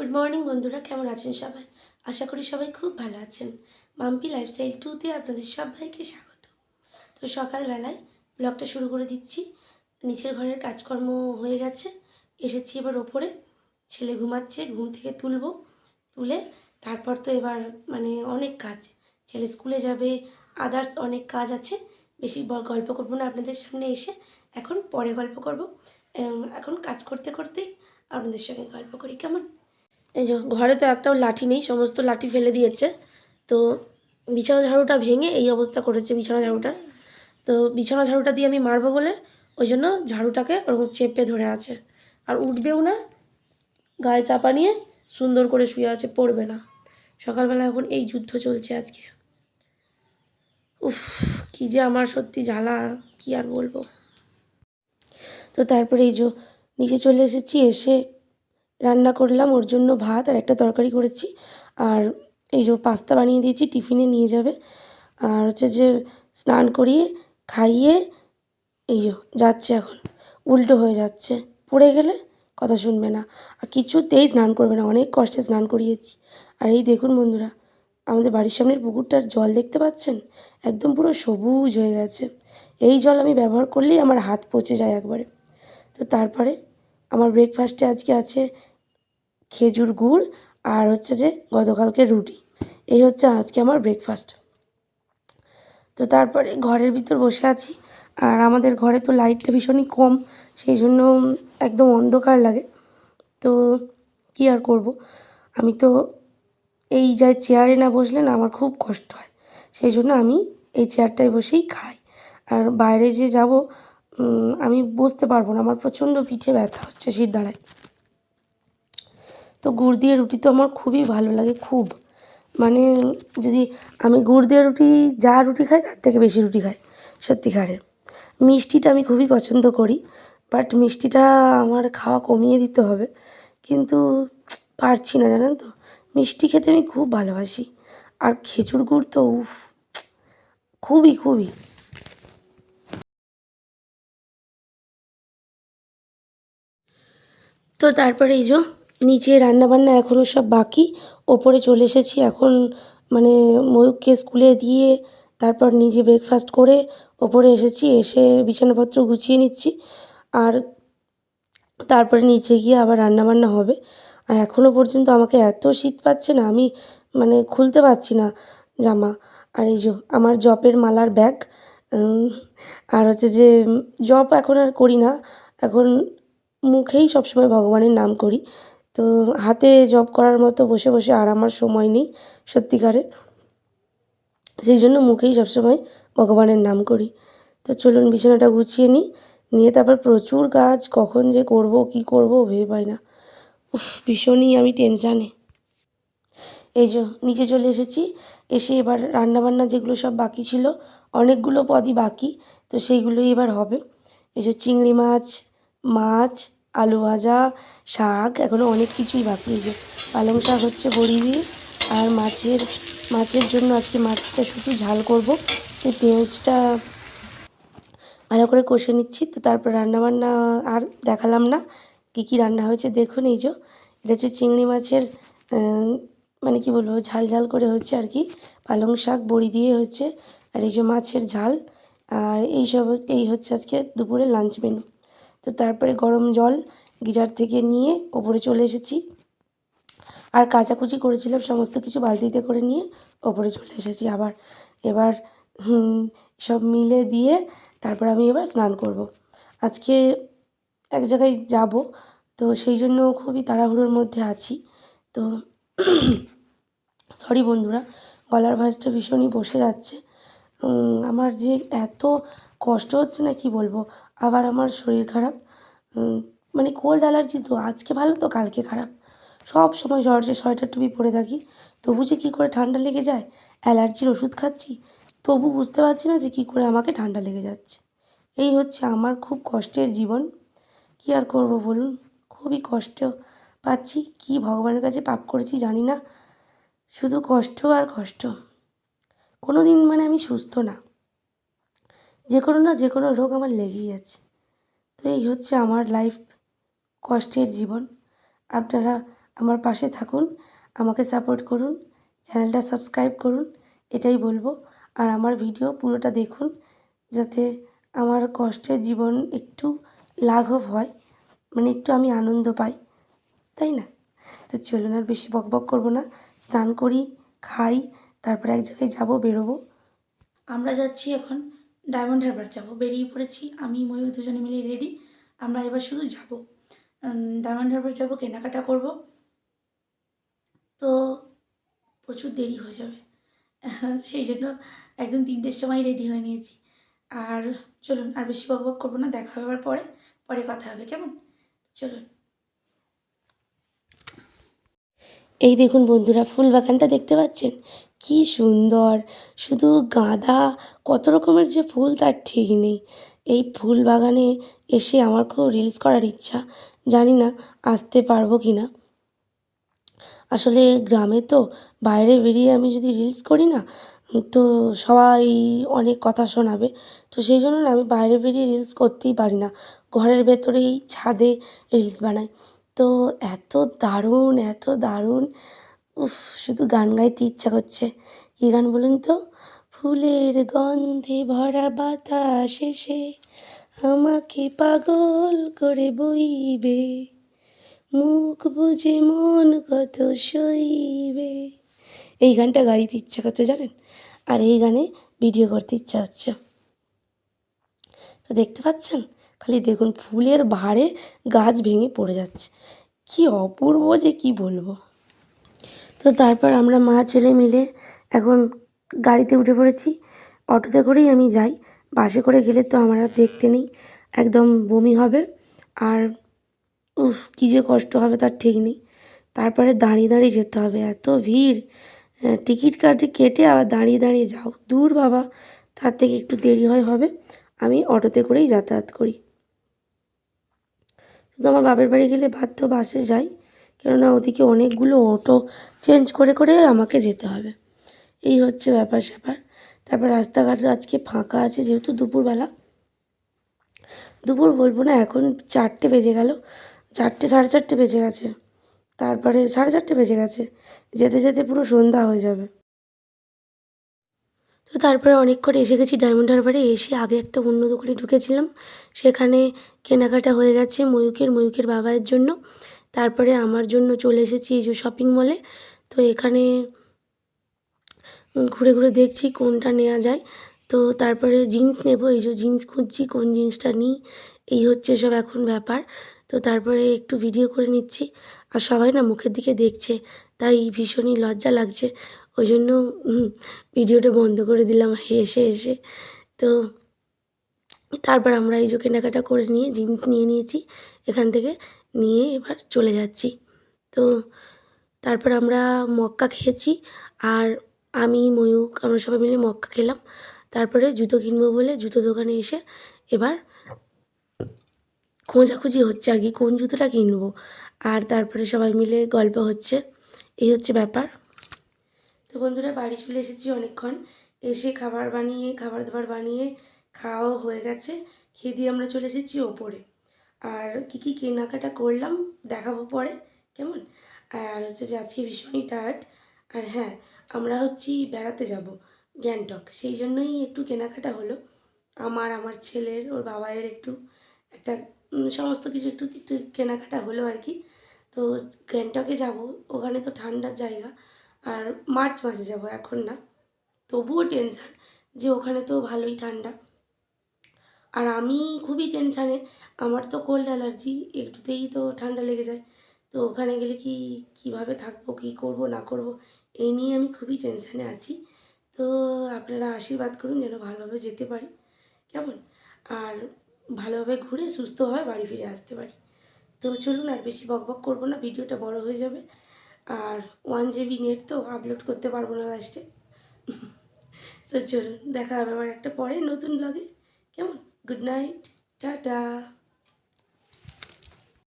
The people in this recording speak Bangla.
গুড মর্নিং বন্ধুরা। কেমন আছেন সবাই? আশা করি সবাই খুব ভালো আছেন। মাম্পি লাইফস্টাইল টুতে আপনাদের সবাইকে স্বাগত। তো সকালবেলায় ব্লগটা শুরু করে দিচ্ছি। নিচের ঘরের কাজকর্ম হয়ে গেছে। এসেছি এবার ওপরে। ছেলে ঘুমাচ্ছে, ঘুম থেকে তুলব, তুলে তারপর তো এবার মানে অনেক কাজ। ছেলে স্কুলে যাবে আদার্স অনেক কাজ আছে। বেশি গল্প করব না আপনাদের সামনে এসে। এখন পরে গল্প করব। এখন কাজ করতে করতেই আপনাদের সঙ্গে গল্প করি। কেমন? এই যে, ঘরে তো একটাও লাঠি নেই, সমস্ত লাঠি ফেলে দিয়েছে। তো বিছানা ঝাড়ুটা ভেঙে এই অবস্থা করেছে বিছানা ঝাড়ুটা। তো বিছানা ঝাড়ুটা দিয়ে আমি মারবো বলে ওই জন্য ঝাড়ুটাকে ওরকম চেপে ধরে আছে। আর উঠবেও না, গায়ে চাপা নিয়ে সুন্দর করে শুয়ে আছে, পড়বে না। সকালবেলা এখন এই যুদ্ধ চলছে আজকে। উফ, কি যে আমার সত্যি জ্বালা, কি আর বলব। তো তারপরে এই যে, নিচে চলে এসেছি, এসে রান্না করলাম, ওর জন্য ভাত আর একটা তরকারি করেছি। আর এই যে পাস্তা বানিয়ে দিয়েছি, টিফিনে নিয়ে যাবে। আর হচ্ছে যে স্নান করিয়ে, খাইয়ে, এই যাচ্ছে এখন। উল্টো হয়ে যাচ্ছে। পড়ে গেলে কথা শুনবে না। আর কিছুতেই স্নান করবে না। অনেক কষ্টে স্নান করিয়েছি। আর এই দেখুন বন্ধুরা, আমাদের বাড়ির সামনের পুকুরটার জল দেখতে পাচ্ছেন? একদম পুরো সবুজ হয়ে গেছে। এই জল আমি ব্যবহার করলেই আমার হাত পচে যায় একবারে। তো তারপরে আমার ব্রেকফাস্টে আজকে আছে খেজুর গুড় আর হচ্ছে যে গতকালকে রুটি। এই হচ্ছে আজকে আমার ব্রেকফাস্ট তো তারপরে ঘরের ভিতর বসে আছি আর আমাদের ঘরে তো লাইটটা ভীষণই কম, সেই জন্য একদম অন্ধকার লাগে। তো কী আর করব? আমি তো এই যা চেয়ারে না বসলে না আমার খুব কষ্ট হয়। সেই জন্য আমি এই চেয়ারটায় বসেই খাই। আর বাইরে যে যাব আমি বসতে পারব না। আমার প্রচণ্ড পিঠে ব্যথা হচ্ছে শির দাঁড়ায় তো গুড় দিয়ে রুটি তো আমার খুবই ভালো লাগে, খুব। মানে যদি আমি গুড় দিয়ে রুটি, যা রুটি খাই তার থেকে বেশি রুটি খাই, সত্যিকারের। মিষ্টিটা আমি খুবই পছন্দ করি বাট মিষ্টিটা আমার খাওয়া কমিয়ে দিতে হবে। কিন্তু পারছি না, জানেন তো? মিষ্টি খেতে আমি খুব ভালোবাসি। আর খেজুর গুড় তো উফ, খুবই খুবই। তো তারপরে এই যে নিচে রান্নাবান্না এখনও সব বাকি। ওপরে চলে এসেছি এখন মানে ময়ূককে স্কুলে দিয়ে তারপর নিজে ব্রেকফাস্ট করে ওপরে এসেছি, এসে বিছানাপত্র গুছিয়ে নিচ্ছি। আর তারপরে নিচে গিয়ে আবার রান্নাবান্না হবে। আর এখনও পর্যন্ত আমাকে এত শীত পাচ্ছে না, আমি মানে খুলতে পারছি না জামা। আর এই যে আমার জপের মালার ব্যাগ আর হচ্ছে যে জপ এখন আর করি না। এখন মুখেই সবসময় ভগবানের নাম করি। তো হাতে জব করার মতো বসে বসে আর আমার সময় নেই, সত্যিকারের। সেই জন্য মুখেই সবসময় ভগবানের নাম করি। তো চলুন বিছানাটা গুছিয়ে নিই, নিয়ে তারপর প্রচুর কাজ, কখন যে করব, কি করব ভেবে পাই না। উফ, ভীষণই আমি টেনশানে এই যে, নিচে চলে এসেছি, এসে এবার রান্নাবান্না যেগুলো সব বাকি ছিল, অনেকগুলো পদই বাকি, তো সেইগুলোই এবার হবে। এই যে চিংড়ি মাছ মাছ আলু ভাজা, শাক এখনও অনেক কিছুই বাকি যে পালং শাক হচ্ছে বড়ি দিয়ে আর মাছের মাছের জন্য আজকে মাছটা শুধু ঝাল করব। এই পেঁয়াজটা ভালো করে কষে নিচ্ছি, তো তারপর রান্নাবান্না আর দেখালাম না কী কী রান্না হয়েছে। দেখুন এই যে, এটা হচ্ছে চিংড়ি মাছের মানে কি বলব, ঝাল ঝাল করে হচ্ছে আর কি। পালং শাক, বড়ি দিয়ে হচ্ছে, আর এই যে মাছের ঝাল, আর এই সব, এই হচ্ছে আজকে দুপুরে লাঞ্চ মেনু। তো তারপরে গরম জল গিজার থেকে নিয়ে ওপরে চলে এসেছি। আর কাচাকুচি করেছিলাম, সমস্ত কিছু বালতিতে করে নিয়ে ওপরে চলে এসেছি আবার। এবার সব মিলে দিয়ে তারপর আমি এবার স্নান করব। আজকে এক জায়গায় যাব, তো সেই জন্য খুবই তাড়াহুড়োর মধ্যে আছি। তো সরি বন্ধুরা, গলার ভাঁজটা ভীষণই বসে যাচ্ছে। আমার যে এত কষ্ট হচ্ছে না কি বলব? আবার আমার শরীর খারাপ। মানে কোল্ড অ্যালার্জি তো, আজকে ভালো তো, কালকে খারাপ। সব সময় যে সোয়েটার টুপি পরে থাকি। তবু যে কী করে ঠান্ডা লেগে যায়? অ্যালার্জির ওষুধ খাচ্ছি। তবু বুঝতে পারছি না যে কী করে আমাকে ঠান্ডা লেগে যাচ্ছে। এই হচ্ছে আমার খুব কষ্টের জীবন। কী আর করব বলুন? খুবই কষ্ট পাচ্ছি। কি ভগবানের কাছে পাপ করেছি জানি না। শুধু কষ্ট আর কষ্ট। কোনো দিন মানে আমি সুস্থ না। যে কোনো না যে কোনো রোগ আমার লেগেই আছে। তো এই হচ্ছে আমার লাইফ কষ্টের জীবন। আপনারা আমার পাশে থাকুন, আমাকে সাপোর্ট করুন চ্যানেলটা সাবস্ক্রাইব করুন, এটাই বলব। আর আমার ভিডিও পুরোটা দেখুন, যাতে আমার কষ্টের জীবন একটু লাঘব হয় মানে একটু আমি আনন্দ পাই, তাই না? তো চলুন আর বেশি বক বক করব না। স্নান করি, খাই, তারপরে এক জায়গায় যাব, বেরোবো। আমরা যাচ্ছি এখন ডায়মন্ড হারবার যাব। বেরিয়ে পড়েছি, আমি, ময়ূর দুজনে মিলে রেডি আমরা এবার শুধু যাব। ডায়মন্ড হারবার যাব, কেনাকাটা করব। তো প্রচুর দেরি হয়ে যাবে। সেই জন্য একদম তিনটের সময় রেডি হয়ে নিয়েছি। আর চলুন, আর বেশি বক বক করব না, দেখা হবে পরে পরে কথা হবে, কেমন? চলুন। এই দেখুন বন্ধুরা, ফুল বাগানটা দেখতে পাচ্ছেন? কি সুন্দর! শুধু গাঁদা, কত রকমের যে ফুল তার ঠিক নেই। এই ফুল বাগানে এসে আমার খুব রিলস করার ইচ্ছা। জানি না আসতে পারব কি না। আসলে গ্রামে তো বাইরে বেরিয়ে আমি যদি রিলস করি না, তো সবাই অনেক কথা শোনাবে। তো সেই জন্য আমি বাইরে বেরিয়ে রিলস করতেই পারি না। ঘরের ভেতরেই ছাদে রিলস বানাই। তো এত দারুণ এত দারুণ। উফ, শুধু গান গাইতে ইচ্ছা করছে। কী গান বলুন তো? ফুলের গন্ধে ভরা বাতাস এসে আমাকে পাগল করে বইবে। মুখ বুঝে মন কত সইবে। এই গানটা গাইতে ইচ্ছা করছে জানেন? আর এই গানে ভিডিও করতে ইচ্ছা হচ্ছে। তো দেখতে পাচ্ছেন? খালি দেখুন, ফুলের ভারে গাছ ভেঙে পড়ে যাচ্ছে। কি অপূর্ব যে কি বলব। তো তারপর আমরা মা, ছেলে মিলে এখন গাড়িতে উঠে পড়েছি। অটোতে করেই আমি যাই। বাসে করে গেলে তো আমার দেখতে নেই। একদম বমি হবে। আর উফ, কী যে কষ্ট হবে তার ঠিক নেই। তারপরে দাঁড়িয়ে দাঁড়িয়ে যেতে হবে। এত ভিড়। টিকিট কাটে, কেটে আবার দাঁড়িয়ে দাঁড়িয়ে যাও। দূর বাবা, তার থেকে একটু দেরি হয়, হবে। আমি অটোতে করেই যাতায়াত করি। শুধু আমার বাপের বাড়ি গেলে বাধ্য বাসে যাই। কেননা ওদিকে অনেকগুলো অটো চেঞ্জ করে করে আমাকে যেতে হবে। এই হচ্ছে ব্যাপার, স্যাপার। তারপর রাস্তাঘাট আজকে ফাঁকা আছে, যেহেতু দুপুরবেলা। দুপুর বলব না, এখন চারটে বেজে গেল। চারটে, সাড়ে চারটে বেজে গেছে। তারপরে সাড়ে চারটে বেজে গেছে। যেতে যেতে পুরো সন্ধ্যা হয়ে যাবে। তো তারপরে অনেক করে এসে গেছি ডায়মন্ড হারবারে। এসে আগে একটা অন্য দোকানে ঢুকেছিলাম। সেখানে কেনাকাটা হয়ে গেছে ময়ূকের ময়ূকের বাবায়ের জন্য। তারপরে আমার জন্য চলে এসেছি এই যে শপিং মলে তো এখানে ঘুরে ঘুরে দেখছি কোনটা নেওয়া যায়। তো তারপরে জিন্স নেব, এই যে জিন্স খুঁজছি, কোন জিন্সটা নিই, এই হচ্ছে সব এখন ব্যাপার। তো তারপরে একটু ভিডিও করে নিচ্ছি। আর সবাই না মুখের দিকে দেখছে, তাই ভীষণই লজ্জা লাগছে। ওই জন্য ভিডিওটা বন্ধ করে দিলাম হেসে হেসে। তো তারপর আমরা এই যে কেনাকাটা করে নিয়ে জিন্স নিয়ে নিয়েছি, এখান থেকে নিয়ে এবার চলে যাচ্ছি। তো তারপর আমরা মক্কা খেয়েছি আর আমি ময়ূক আমরা সবাই মিলে মক্কা খেলাম। তারপরে জুতো কিনবো বলে জুতো দোকানে এসে এবার খোঁজাখুঁজি হচ্ছে আর কি, কোন জুতোটা কিনবো। আর তারপরে সবাই মিলে গল্প হচ্ছে, এই হচ্ছে ব্যাপার। তো বন্ধুরা বাড়ি চলে এসেছি অনেকক্ষণ। এসে খাবার বানিয়ে খাবার দাবার বানিয়ে খাওয়াও হয়ে গেছে। খেয়ে দিয়ে আমরা চলে এসেছি ওপরে। আর কী কী কেনাকাটা করলাম দেখাবো পরে, কেমন? আর হচ্ছে যে আজকে ভীষণই টায়ার্ড। আর হ্যাঁ আমরা হচ্ছি বেড়াতে যাব গ্যাংটক। সেই জন্যই একটু কেনাকাটা হলো। আমার আমার ছেলের, ওর বাবায়ের একটু একটা সমস্ত কিছু একটু একটু কেনাকাটা হলো আর কি। তো গ্যাংটকে যাব। ওখানে তো ঠান্ডার জায়গা। আর মার্চ মাসে যাব এখন না। তবুও টেনশান যে ওখানে তো ভালোই ঠান্ডা। আর আমি খুবই টেনশানে আমার তো কোল্ড অ্যালার্জি একটুতেই তো ঠান্ডা লেগে যায়। তো ওখানে গেলে কি, কীভাবে থাকব, কী করব, না করব, এই নিয়ে আমি খুবই টেনশানে আছি। তো আপনারা আশীর্বাদ করুন যেন ভালোভাবে যেতে পারি। কেমন? আর ভালোভাবে ঘুরে সুস্থ সুস্থভাবে বাড়ি ফিরে আসতে পারি। তো চলুন আর বেশি বক বক করব না, ভিডিওটা বড় হয়ে যাবে। আর ওয়ান জিবি নেট তো আপলোড করতে পারব না লাস্টে তো চলুন, দেখা হবে আমার একটা পরে নতুন ব্লগে কেমন? Good night tata.